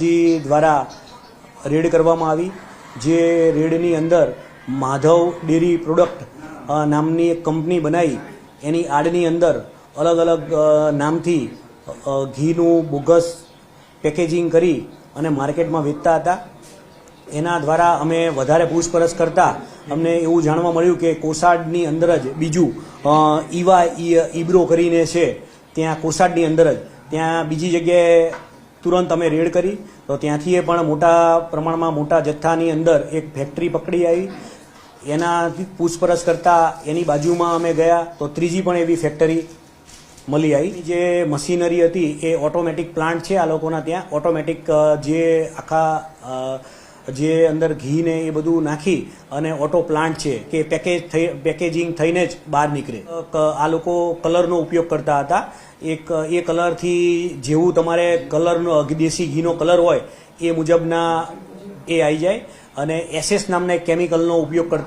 SOG દ્વારા red કરવામાં આવી, જે રેડની અંદર માધવ ડેરી પ્રોડક્ટ નામની એક કંપની બનાવી, એની આડની અંદર અલગ અલગ નામથી ઘીનું બોગસ પેકેજિંગ કરી અને માર્કેટમાં વેચતા હતા. એના દ્વારા અમે વધારે પૂછપરછ કરતા અમને એવું જાણવા મળ્યું કે કોસાડની અંદર જ બીજું ઈવા ઈબ્રો કરીને છે, ત્યાં કોસાડની અંદર જ. ત્યાં બીજી જગ્યાએ તુરંત અમે રેડ કરી, તો ત્યાંથી એ પણ મોટા પ્રમાણમાં મોટા જથ્થાની અંદર એક ફેક્ટરી પકડી આવી. એનાથી પૂછપરછ કરતા એની બાજુમાં અમે ગયા, તો ત્રીજી પણ એવી ફેક્ટરી મળી આવી. જે મશીનરી હતી, એ ઓટોમેટિક પ્લાન્ટ છે આ લોકોના ત્યાં. ઓટોમેટિક જે આખા જે અંદર ઘી ને એ બધું નાખી અને ઓટો પ્લાન્ટ છે કે પેકેજ થઈ પેકેજિંગ થઈને જ બહાર નીકળે. આ લોકો કલરનો ઉપયોગ કરતા હતા. એક, એ કલરથી જેવું તમારે કલરનો દેશી ઘીનો કલર હોય એ મુજબના એ આવી જાય. અને એસએસ નામના એક કેમિકલનો ઉપયોગ કરતા